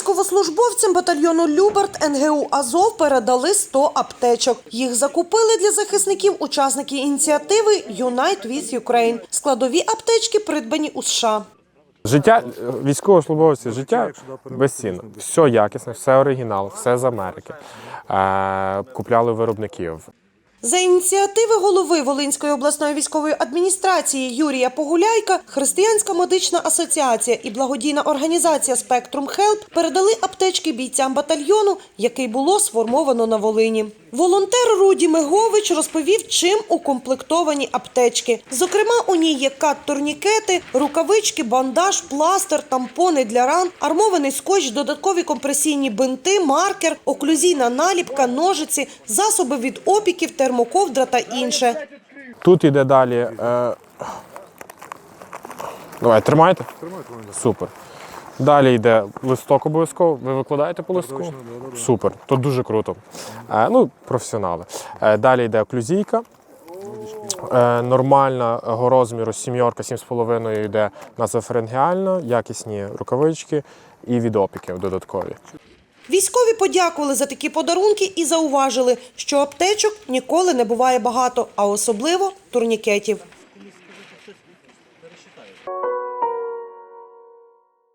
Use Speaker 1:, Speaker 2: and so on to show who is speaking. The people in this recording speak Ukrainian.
Speaker 1: Військовослужбовцям батальйону Любарт НГУ Азов передали 100 аптечок. Їх закупили для захисників учасники ініціативи Unite with Ukraine. Складові аптечки придбані у США.
Speaker 2: Життя військовослужбовців, життя безцінно. Все якісне, все оригінал, все з Америки. Е, купляли виробників.
Speaker 1: За ініціативи голови Волинської обласної військової адміністрації Юрія Погуляйка, Християнська медична асоціація і благодійна організація Спектрум Хелп передали аптечки бійцям батальйону, який було сформовано на Волині. Волонтер Руді Мегович розповів, чим укомплектовані аптечки. Зокрема, у ній є кат-турнікети, рукавички, бандаж, пластир, тампони для ран, армований скотч, додаткові компресійні бинти, маркер, оклюзійна наліпка, ножиці, засоби від опіків, термоковдра та інше.
Speaker 2: Тут іде далі. Е, давай, тримайте. Супер. Далі йде листок обов'язково. Ви викладаєте по листку? Супер, то дуже круто. Е, ну, професіонали. Е, далі йде оклюзійка. Е, Нормального розміру сім'йорка, 7,5 йде назофарингіально, якісні рукавички і від опіків додаткові.
Speaker 1: Військові подякували за такі подарунки і зауважили, що аптечок ніколи не буває багато, а особливо турнікетів.